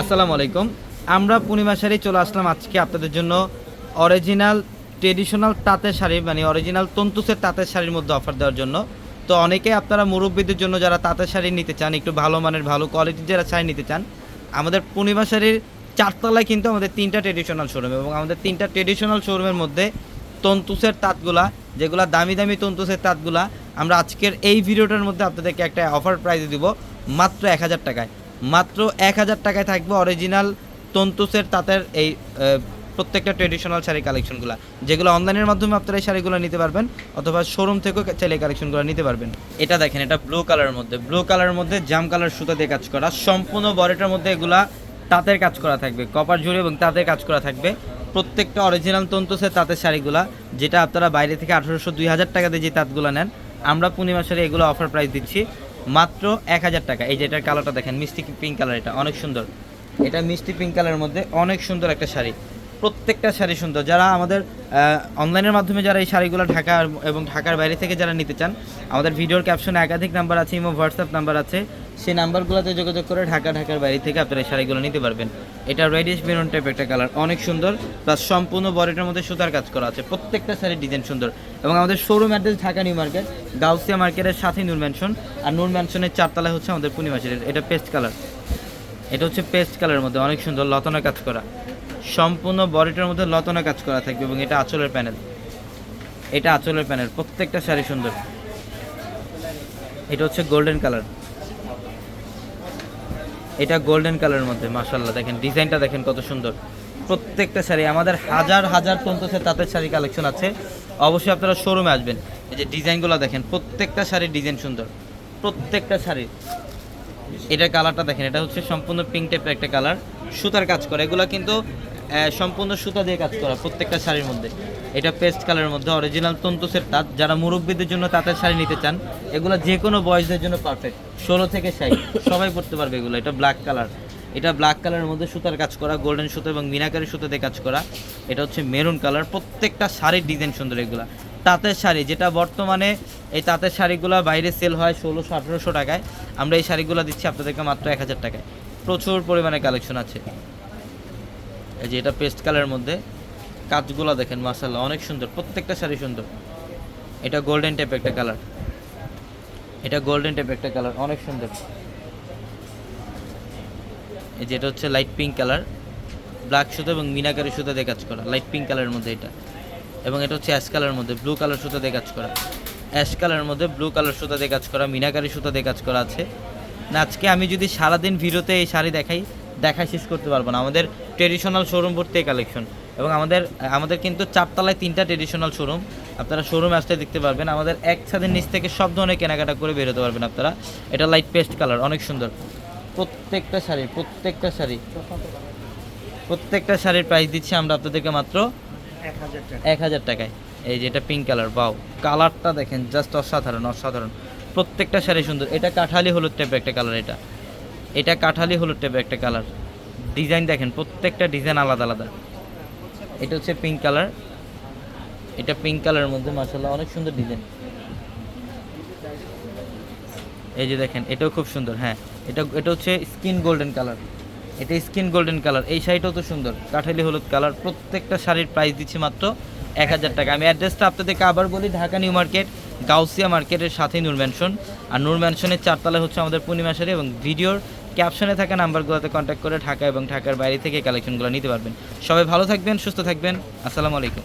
আসসালামু আলাইকুম। আমরা পূর্ণিমা শাড়ি চলে আসলাম আজকে আপনাদের জন্য অরিজিনাল ট্রেডিশনাল তাঁতের শাড়ি মানে অরিজিনাল তন্তুসের তাঁতের শাড়ির মধ্যে অফার দেওয়ার জন্য। তো অনেকে আপনারা মুরব্বীদের জন্য যারা তাঁতের শাড়ি নিতে চান, একটু ভালো মানের, ভালো কোয়ালিটির যারা শাড়ি নিতে চান, আমাদের পূর্ণিমা শাড়ির চারতলায় কিন্তু আমাদের তিনটা ট্রেডিশনাল শোরুম এবং আমাদের তিনটা ট্রেডিশনাল শোরুমের মধ্যে তন্তুসের তাঁতগুলা, যেগুলা দামি দামি তন্তুসের তাঁতগুলা, আমরা আজকের এই ভিডিওটার মধ্যে আপনাদেরকে একটা অফার প্রাইজে দিব মাত্র এক হাজার টাকায়। মাত্র এক হাজার টাকায় থাকবে অরিজিনাল তন্তুসের তাঁতের এই প্রত্যেকটা ট্রেডিশনাল শাড়ি কালেকশনগুলো যেগুলো অনলাইনের মাধ্যমে আপনারা এই শাড়িগুলো নিতে পারবেন, অথবা শোরুম থেকেও চাইলে কালেকশনগুলো নিতে পারবেন। এটা দেখেন, এটা ব্লু কালারের মধ্যে। ব্লু কালারের মধ্যে জাম কালার সুতা দিয়ে কাজ করা। সম্পূর্ণ বডিটার মধ্যে এগুলা তাঁতের কাজ করা থাকবে। কপার জুড়ে এবং তাঁতের কাজ করা থাকবে। প্রত্যেকটা অরিজিনাল তন্তুসের তাঁতের শাড়িগুলা, যেটা আপনারা বাইরে থেকে আঠারোশো, দুই হাজার টাকা দিয়ে যে তাঁতগুলো নেন, আমরা পূর্ণিমা শাড়ি এগুলো অফার প্রাইস দিচ্ছি। মাত্র এক হাজার টাকা। এই যে এটার কালারটা দেখেন, মিষ্টি পিঙ্ক কালার এটা, অনেক সুন্দর। এটা মিষ্টি পিঙ্ক কালারের মধ্যে অনেক সুন্দর একটা শাড়ি। প্রত্যেকটা শাড়ি সুন্দর। যারা আমাদের অনলাইনের মাধ্যমে যারা এই শাড়িগুলো ঢাকা এবং ঢাকার বাইরে থেকে যারা নিতে চান, আমাদের ভিডিওর ক্যাপশনে একাধিক নাম্বার আছে, ইমো হোয়াটসঅ্যাপ নাম্বার আছে। সেই নাম্বারগুলোতে যোগাযোগ করে ঢাকা, ঢাকার বাইরে থেকে আপনারা শাড়িগুলো নিতে পারবেন। এটা রেডিশ মেরুন টাইপ একটা কালার অনেক সুন্দর প্লাস সম্পূর্ণ বডিটার মধ্যে সুতার কাজ করা আছে, প্রত্যেকটা শাড়ির ডিজাইন সুন্দর। এবং আমাদের showroom address Dhaka new market Gausia মার্কেটের সাথে নূর ম্যানশন আর নূর ম্যানশনের চারতলায় হচ্ছে আমাদের পূর্ণিমা এটা পেস্ট কালার এটা হচ্ছে পেস্ট কালারের মধ্যে অনেক সুন্দর লতনা কাজ করা। সম্পূর্ণ বডিটার মধ্যে লতনা কাজ করা থাকবে এবং এটা আঁচলের প্যানেল এটা আঁচলের প্যানেল প্রত্যেকটা শাড়ি সুন্দর। এটা হচ্ছে গোল্ডেন কালার এটা গোল্ডেন কালারের মধ্যে মাশাল্লাহ দেখেন ডিজাইনটা দেখেন কত সুন্দর। প্রত্যেকটা শাড়ি, আমাদের হাজার হাজার তন্তসে তাঁতের শাড়ি কালেকশন আছে। অবশ্যই আপনারা শোরুমে আসবেন। এই যে ডিজাইনগুলো দেখেন, প্রত্যেকটা শাড়ির ডিজাইন সুন্দর। প্রত্যেকটা শাড়ির। এটার কালারটা দেখেন, এটা হচ্ছে সম্পূর্ণ পিঙ্ক টাইপের একটা কালার সুতার কাজ করে, এগুলো কিন্তু সম্পূর্ণ সুতা দিয়ে কাজ করা প্রত্যেকটা শাড়ির মধ্যে। এটা পেস্ট কালারের মধ্যে অরিজিনাল তন্তুসের তাঁত যারা মুরব্বীদের জন্য তাঁতের শাড়ি নিতে চান, এগুলো যে কোনো বয়সদের জন্য পারফেক্ট ষোলো থেকে ষাট, সবাই পড়তে পারবে এগুলো, এটা ব্ল্যাক কালার এটা ব্ল্যাক কালারের মধ্যে সুতার কাজ করা গোল্ডেন সুতো এবং মিনাকারি সুতো দিয়ে কাজ করা। এটা হচ্ছে মেরুন কালার প্রত্যেকটা শাড়ির ডিজাইন সুন্দর এগুলা। তাঁতের শাড়ি, যেটা বর্তমানে এই তাঁতের শাড়িগুলো বাইরে সেল হয় ষোলোশো আঠেরোশো টাকায়, আমরা এই শাড়িগুলো দিচ্ছি আপনাদেরকে মাত্র এক হাজার টাকায়। প্রচুর পরিমাণে কালেকশন আছে। এই যে এটা পেস্ট কালারের মধ্যে। কাজগুলো দেখেন মাসাল্লাহ অনেক সুন্দর, প্রত্যেকটা শাড়ি সুন্দর। এটা গোল্ডেন টাইপ একটা কালার এটা গোল্ডেন টাইপ একটা কালার অনেক সুন্দর। এই যে এটা হচ্ছে লাইট পিঙ্ক কালার ব্ল্যাক সুতো এবং মিনাকারি সুতো দিয়ে কাজ করা লাইট পিঙ্ক কালারের মধ্যে এটা। এবং এটা হচ্ছে অ্যাশ কালারের মধ্যে ব্লু কালার সুতো দিয়ে কাজ করা। অ্যাশ কালারের মধ্যে ব্লু কালার সুতো দিয়ে কাজ করা, মিনাকারি সুতো দিয়ে কাজ করা আছে। না, আজকে আমি যদি সারাদিন ভিডিওতে এই শাড়ি দেখাই দেখা শেষ করতে পারব না। আমাদের ট্রেডিশনাল শোরুম ভর্তি কালেকশন এবং আমাদের আমাদের কিন্তু চারতলায় তিনটা ট্রেডিশনাল শোরুম আপনারা শোরুম আসতে দেখতে পারবেন, আমাদের এক ছাদের নিচ থেকে সব ধরনের কেনাকাটা করে বেরোতে পারবেন আপনারা। এটা লাইট পেস্ট কালার অনেক সুন্দর। প্রত্যেকটা শাড়ি প্রত্যেকটা শাড়ি প্রত্যেকটা শাড়ির প্রাইস দিচ্ছি আমরা আপনাদেরকে মাত্র এক হাজার এক হাজার টাকায়। এই যে এটা পিঙ্ক কালার বাও কালারটা দেখেন জাস্ট অসাধারণ অসাধারণ। প্রত্যেকটা শাড়ি সুন্দর। এটা কাঠালি হলুদ টাইপের একটা কালার এটা। এটা কাঠালি হলুদ টাইপের একটা কালার ডিজাইন দেখেন, প্রত্যেকটা ডিজাইন আলাদা আলাদা। এটা হচ্ছে পিঙ্ক কালার এটা পিঙ্ক কালারের মধ্যে মাসাল্লাহ অনেক সুন্দর ডিজাইন এই যে দেখেন, এটাও খুব সুন্দর হ্যাঁ। এটা এটা হচ্ছে স্কিন গোল্ডেন কালার এটা স্কিন গোল্ডেন কালার এই শাড়িটাও তো সুন্দর, কাঠালি হলুদ কালার প্রত্যেকটা শাড়ির প্রাইস দিচ্ছি মাত্র এক হাজার টাকা। আমি অ্যাড্রেসটা আপনাদেরকে আবার বলি, ঢাকা নিউ মার্কেট গাউসিয়া মার্কেটের সাথেই নূর ম্যানশন আর নূর ম্যানশনের চারতলা হচ্ছে আমাদের পূর্ণিমা শাড়ি এবং ভিডিওর ক্যাপশনে থাকা নাম্বারগুলোতে কন্ট্যাক্ট করে ঢাকা এবং ঢাকার বাইরে থেকে কালেকশনগুলো নিতে পারবেন। সবাই ভালো থাকবেন, সুস্থ থাকবেন। আসসালামু আলাইকুম।